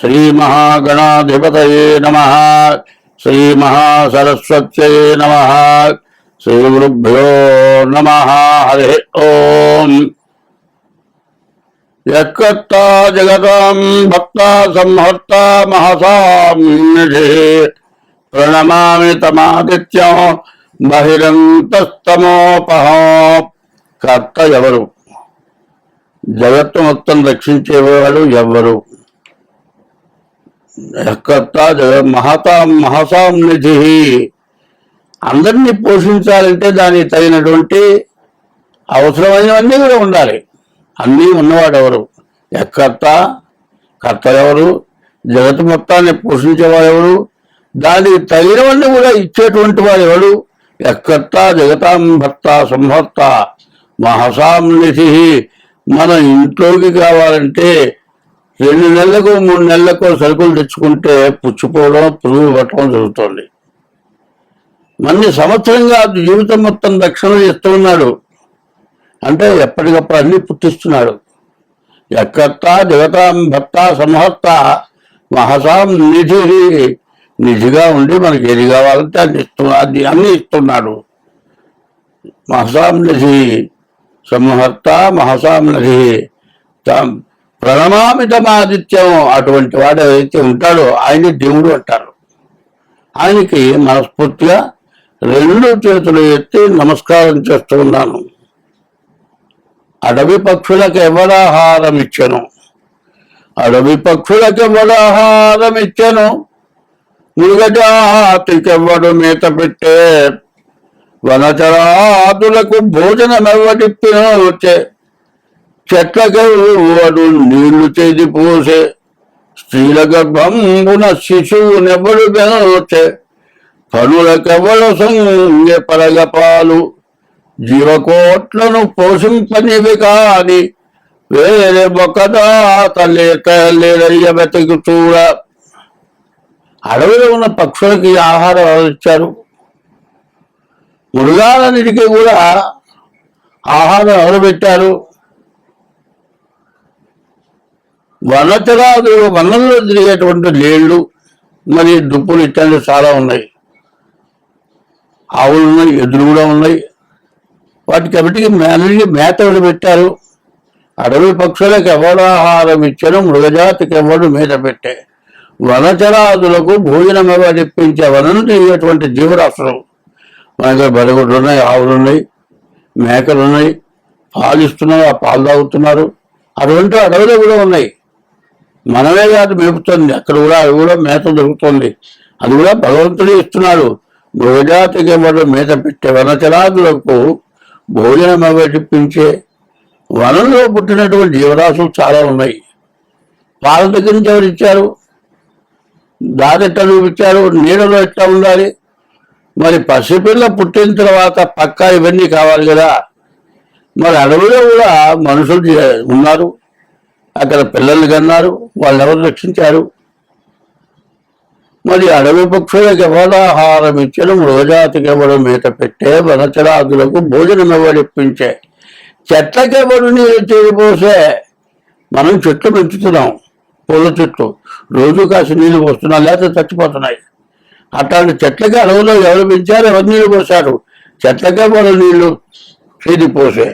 శ్రీమహాగణాధిపతయే నమ శ్రీమహాసరస్వత్యై నమ శ్రీగురుభ్యో నమ హరి ఓం. యత్కర్త జగతాం భక్త సంహర్త మహసాం ప్రణమామి తమాదిత్యం బహిరంతస్తమోపహ. కర్త ఎవరు? జగత్తు మొత్తం రక్షించేవాడు ఎవరు? మహతా మహసాం నిధి. అందరినీ పోషించాలంటే దానికి తగినటువంటి అవసరమైనవన్నీ కూడా ఉండాలి. అన్నీ ఉన్నవాడెవరు? ఎక్కర్త కర్త ఎవరు జగత్ మొత్తాన్ని పోషించేవాడు ఎవరు దానికి తగినవన్నీ కూడా ఇచ్చేటువంటి వాడు ఎవడు ఎక్కర్త జగతాం భర్త సంహర్త మహసాం నిధి మన ఇంట్లోకి కావాలంటే రెండు నెలలకు మూడు నెలలకు సరుకులు తెచ్చుకుంటే పుచ్చిపోవడం పురుగులు పట్టడం జరుగుతుంది. మన్ని సంవత్సరంగా జీవితం మొత్తం రక్షణ ఇస్తున్నాడు అంటే ఎప్పటికప్పుడు అన్ని పుట్టిస్తున్నాడు. ఎక్కత్త జగతాం భర్త సంహర్త మహసాం నిధి నిధిగా ఉండి మనకి ఏది కావాలంటే అది ఇస్తున్నాడు అన్ని ఇస్తున్నాడు. మహసాం నిధి సంహర్త మహసాం నిధి ప్రణమామితమాదిత్యం అటువంటి వాడు ఏదైతే ఉంటాడో ఆయన దేవుడు అంటారు. ఆయనకి మనస్ఫూర్తిగా రెండు చేతులు ఎత్తి నమస్కారం చేస్తూ ఉన్నాను. అడవి పక్షులకు ఎవడాహారం ఇచ్చాను? అడవి పక్షులకు ఎవడాహారం ఇచ్చాను? మృగజాతికెవ్వడు మేత పెట్టే. వనచరాదులకు భోజనం చెట్లకై వాడు నీళ్ళు చేది పోసే. స్త్రీల గర్భంబున శిశువునెవడు బెనోచే పనులకెవడు సంగె పరగపాలు జీవకోట్లను పోషింపనివి కాని వేరే మొక్కదాత లేక లేరయ్య వెతకు చూడ. అడవిలో ఉన్న పక్షులకి ఆహారం ఇచ్చారు మృగాలన్నిటికీ కూడా ఆహారం ఎవరు పెట్టారు వనతగా వనంలో తిరిగేటువంటి లేళ్ళు మరి దుప్పులు ఇట్లాంటివి చాలా ఉన్నాయి. ఆవులు ఉన్నాయి ఎద్దులు కూడా ఉన్నాయి. వాటికి అవిటికి మేనకి మేత పెట్టారు. అడవి పక్షులకు ఎవడు ఆహారం ఇచ్చారు మృగజాతికి ఎవడు మేత పెట్టే. వనచరాదులకు భోజనం ఎవరు ఇప్పించే వనను తిరిగేటువంటి జీవరాశులు. మన దగ్గర బడగుడ్లు ఉన్నాయి ఆవులు ఉన్నాయి మేకలు ఉన్నాయి పాలు ఇస్తున్నారు ఆ పాలు తాగుతున్నారు. అటువంటి అడవులు కూడా ఉన్నాయి. మనమే కాదు మేపుతుంది. అక్కడ కూడా అది కూడా మేత దొరుకుతుంది. అది కూడా భగవంతుడు ఇస్తున్నాడు. మృగజాతికి ఎవరు మేత పెట్టే వనచరాదులకు భోజనం అవటిప్పించే వనంలో పుట్టినటువంటి జీవరాశులు చాలా ఉన్నాయి. వాళ్ళ దగ్గర నుంచి ఎవరు ఇచ్చారు? దారి ఎట్లా చూపించారు? నీడలో ఎట్లా ఉండాలి? మరి పసిపిల్ల పుట్టిన తర్వాత పక్కా ఇవన్నీ కావాలి కదా. మరి అడవిలో కూడా మనుషులు ఉన్నారు. అక్కడ పిల్లలు కన్నారు వాళ్ళు ఎవరు రక్షించారు? మరి అడవి పక్షులకు ఎవరు ఆహారం ఇచ్చడం మృగజాతికి మేత పెట్టే వనచరాదులకు భోజనం ఎవడిప్పించే చెట్లకెవడు నీరు తీరిపోసే మనం చెట్లు పెంచుతున్నాం పూల చెట్లు. రోజు కాసి నీళ్ళు పోస్తున్నాం లేకపోతే చచ్చిపోతున్నాయి. అట్లాంటి చెట్లకి అడవులో ఎవరు పెంచారు? ఎవరు నీళ్ళు పోసారు? చెట్లకే ఎవరు నీళ్ళు తీరిపోసే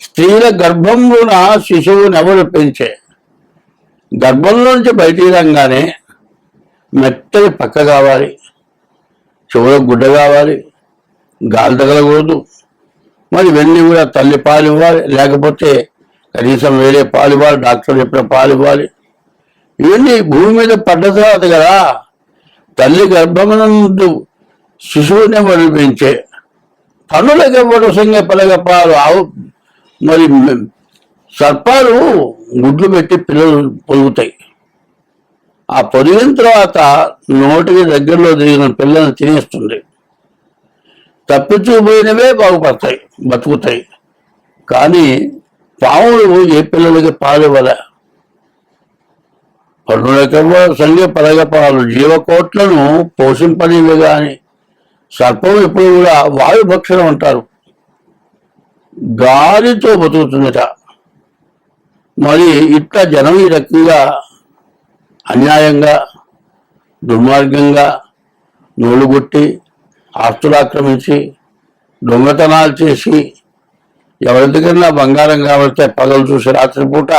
స్త్రీల గర్భంలోన శిశువుని ఎవరు పెంచే? గర్భంలోంచి బయటికి రంగానే మెత్తని పక్క కావాలి చెవుల గుడ్డ కావాలి గాలి తగలకూడదు. మరి ఇవన్నీ కూడా తల్లి పాలు ఇవ్వాలి లేకపోతే కనీసం వేరే పాలు ఇవ్వాలి డాక్టర్ చెప్పిన పాలు ఇవ్వాలి. ఇవన్నీ భూమి మీద పడ్డ తర్వాత కదా తల్లి గర్భమునందు శిశువుని ఎవరు పనులకి వరుసంగా పలగపాలు ఆవు మరి సర్పాలు గుడ్లు పెట్టి పిల్లలు పొదుగుతాయి. ఆ పొదిగిన తర్వాత నోటికి దగ్గరలో దిగిన పిల్లల్ని తినేస్తుంది తప్పించుకుపోయినవే బాగుపడతాయి బతుకుతాయి. కానీ పాములు ఏ పిల్లలకి పాలు ఇవ్వల పన్నులకెవ్వ సంఖ్య పరగ పాలు జీవకోట్లను పోషింపనివి కానీ సర్పం ఎప్పుడు కూడా వాయుభక్షణం అంటారు. గాలితో బతుకుతుందట. మరి ఇట్లా జనం ఈ రకంగా అన్యాయంగా దుర్మార్గంగా నూలుగొట్టి ఆస్తులు ఆక్రమించి దొంగతనాలు చేసి ఎవరి బంగారం కావలితే పగలు చూసి రాత్రిపూట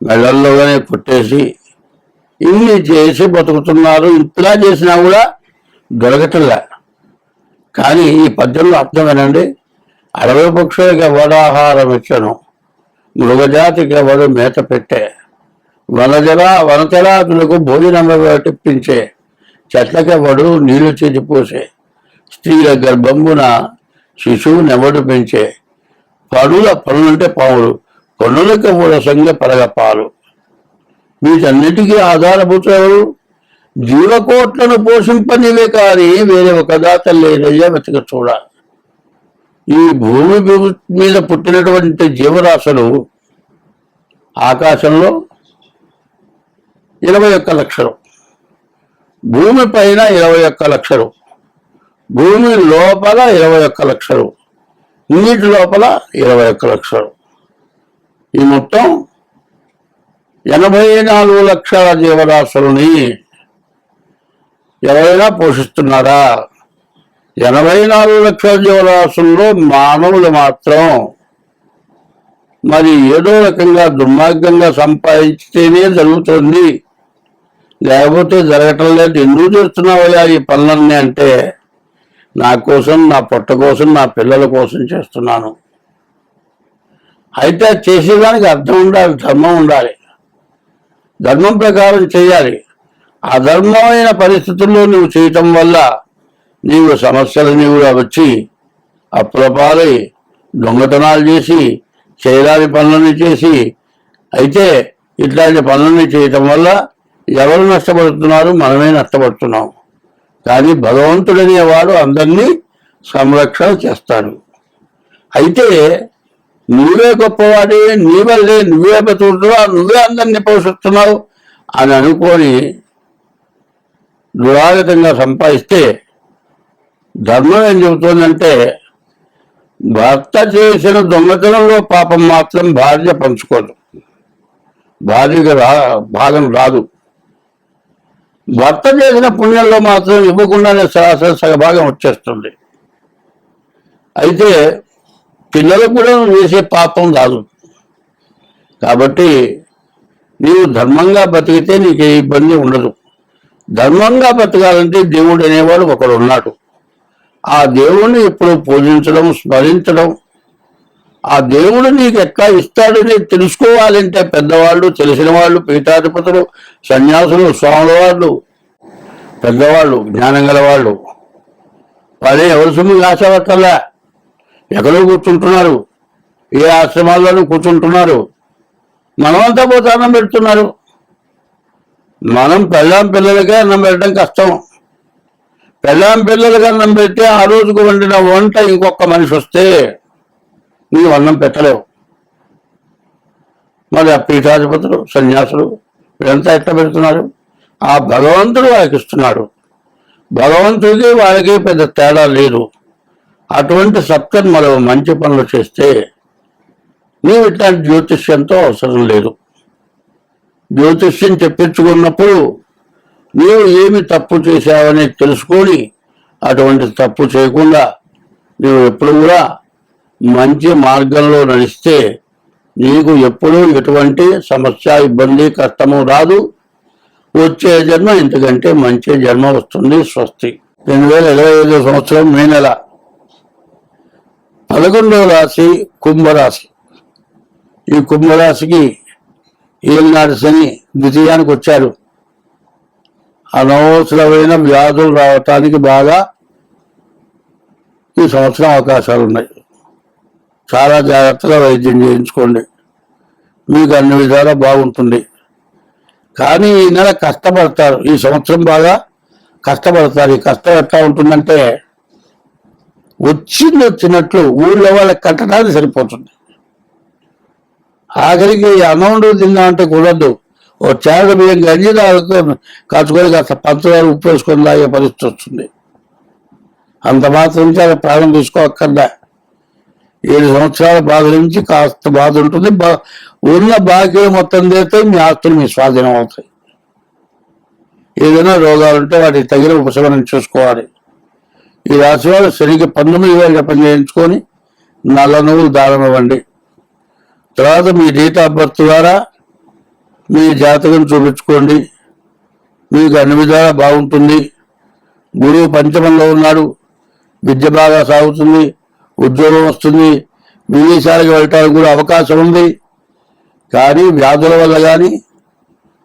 మెడల్లోనే కొట్టేసి ఇన్ని చేసి బతుకుతున్నారు ఇంతలా చేసినా కూడా దొరకటంలే. కానీ ఈ పద్యంలో అర్థం వినండి అడవి పక్షులకు వడాహారం ఇచ్చను. మృగజాతికి ఎవడు మేత పెట్టే? వనజల వనతలాదులకు భోజనం తెప్పించే చెట్లకెవడు నీళ్ళు చేతిపోసే స్త్రీల గర్భంబున శిశువు నెవడు పెంచే? పనుల పనులంటే పాములు. పనులకు కూడా సంగ పరగ పాలు వీటన్నిటికీ ఆధారభూత ఎవరు? జీవకోట్లను పోషింపనివే కానీ వేరే ఒక దాత లేదయ్యా వెతక చూడ ఈ భూమి మీద పుట్టినటువంటి జీవరాశులు ఆకాశంలో ఇరవై ఒక్క లక్షలు. భూమి పైన ఇరవై ఒక్క లక్షలు. భూమి లోపల ఇరవై ఒక్క లక్షలు. నీటి లోపల ఇరవై ఒక్క లక్షలు. ఈ మొత్తం ఎనభై నాలుగు లక్షల జీవరాశులని ఎవరైనా పోషిస్తున్నారా? ఎనభై నాలుగు లక్షల జీవరాశుల్లో మానవులు మాత్రం మరి ఏదో రకంగా దుర్మార్గంగా సంపాదించితేనే జరుగుతుంది. లేకపోతే జరగటం లేదు. ఎందుకు చేస్తున్నావయ్యా ఈ పనులన్నీ అంటే నా కోసం నా పొట్ట కోసం నా పిల్లల కోసం చేస్తున్నాను. అయితే చేసేదానికి అర్థం ఉండాలి ధర్మం ఉండాలి. ధర్మం ప్రకారం చేయాలి. అధర్మమైన పరిస్థితుల్లో నువ్వు చేయటం వల్ల నీవు సమస్యలని కూడా వచ్చి అప్రపాలై దొంగతనాలు చేసి చేయరాని పనులని చేసి అయితే ఇట్లాంటి పనులని చేయటం వల్ల ఎవరు నష్టపడుతున్నారు? మనమే నష్టపడుతున్నాం. కానీ భగవంతుడనేవాడు అందరినీ సంరక్షణ చేస్తాడు. అయితే నువ్వే గొప్పవాడి నీ వల్లే నువ్వే బతుకుతున్నావు నువ్వే అందరినీ పోషిస్తున్నావు అని అనుకొని దురాగతంగా సంపాదిస్తే ధర్మం ఏం చెబుతోందంటే భర్త చేసిన దొంగతనంలో పాపం మాత్రం భార్య పంచుకోదు. భార్యకు రా భాగం రాదు. భర్త చేసిన పుణ్యంలో మాత్రం ఇవ్వకుండానే సరాసరి సగభాగం వచ్చేస్తుంది. అయితే పిల్లలకు కూడా చేసే పాపం రాదు. కాబట్టి నీవు ధర్మంగా బతికితే నీకు ఏ ఇబ్బంది ఉండదు. ధర్మంగా బతకాలంటే దేవుడు అనేవాడు ఒకడు ఉన్నాడు ఆ దేవుణ్ణి ఎప్పుడు పూజించడం స్మరించడం. ఆ దేవుడు నీకు ఎట్లా ఇస్తాడని తెలుసుకోవాలంటే పెద్దవాళ్ళు తెలిసిన వాళ్ళు పీఠాధిపతులు సన్యాసులు స్వాముల వాళ్ళు పెద్దవాళ్ళు జ్ఞానం గల వాళ్ళు వాళ్ళే ఎవరి సొమ్ము ఆశపట్టలే ఎక్కడో కూర్చుంటున్నారు. ఏ ఆశ్రమాల్లోనూ కూర్చుంటున్నారు. మనమంతా పోతే అన్నం పెడుతున్నారు. మనం పెళ్ళాం పిల్లలకే అన్నం పెట్టడం కష్టం. పెళ్ళాం పిల్లలకి అన్నం పెట్టి ఆ రోజుకు వండిన వంట ఇంకొక మనిషి వస్తే నీవు అన్నం పెట్టలేవు. మరి ఆ పీఠాధిపతులు సన్యాసులు వీళ్ళంతా ఎట్లా పెడుతున్నారు? ఆ భగవంతుడు వాళ్ళకి ఇస్తున్నాడు. భగవంతుడికి వాళ్ళకి పెద్ద తేడా లేదు. అటువంటి సత్కర్మలు మంచి పనులు చేస్తే నీవు ఇట్లాంటి జ్యోతిష్యంతో అవసరం లేదు. జ్యోతిష్యం చెప్పించుకున్నప్పుడు నీవు ఏమి తప్పు చేశావని తెలుసుకొని అటువంటి తప్పు చేయకుండా నీవు ఎప్పుడు కూడా మంచి మార్గంలో నడిస్తే నీకు ఎప్పుడూ ఎటువంటి సమస్య ఇబ్బంది కష్టము రాదు. వచ్చే జన్మ ఇంతకంటే మంచి జన్మ వస్తుంది స్వస్తి. రెండు వేల ఇరవై ఐదో సంవత్సరం మే నెల. పదకొండవ రాశి కుంభరాశి. ఈ కుంభరాశికి ఏలినాడు శని ద్వితీయానికి వచ్చారు. అనవసరమైన వ్యాధులు రావటానికి బాగా ఈ సంవత్సరం అవకాశాలు ఉన్నాయి చాలా జాగ్రత్తగా వైద్యం చేయించుకోండి. మీకు అన్ని విధాలా బాగుంటుంది. కానీ ఈ నెల కష్టపడతారు. ఈ సంవత్సరం బాగా కష్టపడతారు. ఈ కష్టం ఎట్లా ఉంటుందంటే వచ్చింది వచ్చినట్లు ఊళ్ళో వాళ్ళకి కట్టడానికి సరిపోతుంది. ఆఖరికి అనౌంట్ తిన్నా అంటే కుదరదు. ఓ చేర బియ్యం గంజి దానికి కాచుకొని కాస్త పంచదార ఉప్పు వేసుకొని తాగే పరిస్థితి వస్తుంది. అంత మాత్రం నుంచి అది ప్రాణం తీసుకోక్కర్లే. ఏడు సంవత్సరాల బాధ నుంచి కాస్త బాధ ఉంటుంది. బా ఉన్న బాకీ మొత్తం తీస్తే మీ ఆస్తులు మీ స్వాధీనం అవుతాయి. ఏదైనా రోగాలు ఉంటే వాటికి తగిన ఉపశమనం చూసుకోవాలి. ఈ రాశి వారు శనికి పంతొమ్మిది వేల జపం చేయించుకొని నల్ల నువ్వులు దానం ఇవ్వండి. తర్వాత మీ డేట్ ఆఫ్ బర్త్ ద్వారా మీ జాతకం చూపించుకోండి. మీకు అన్ని విధాలా బాగుంటుంది. గురువు పంచమంలో ఉన్నాడు. విద్య బాగా సాగుతుంది. ఉద్యోగం వస్తుంది. విదేశాలకు వెళ్ళటానికి కూడా అవకాశం ఉంది. కానీ వ్యాధుల వల్ల కానీ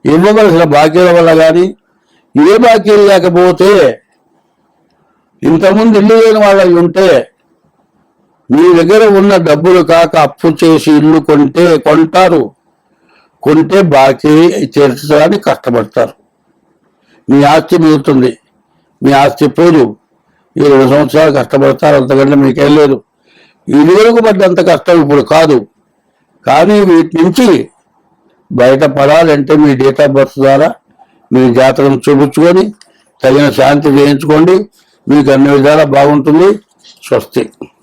ఇవ్వవలసిన బాకీల వల్ల కానీ ఏ బాకీలు లేకపోతే ఇంతకుముందు ఇల్లు లేని వాళ్ళు ఉంటే మీ దగ్గర ఉన్న డబ్బులు కాక అప్పు చేసి ఇల్లు కొంటే కొంటారు. కొంటే బాకీ తీర్చడానికి కష్టపడతారు. మీ ఆస్తి మిగులుతుంది. మీ ఆస్తి పోదు. ఈ రెండు సంవత్సరాలు కష్టపడతారు అంతకంటే మీకేం లేదు. ఇది వరకు పడ్డంత కష్టం ఇప్పుడు కాదు. కానీ వీటి నుంచి బయటపడాలంటే మీ డేట్ ఆఫ్ బర్త్ ద్వారా మీ జాతకం చూపించుకొని తగిన శాంతి చేయించుకోండి. మీకు అన్ని విధాలా బాగుంటుంది. స్వస్తి.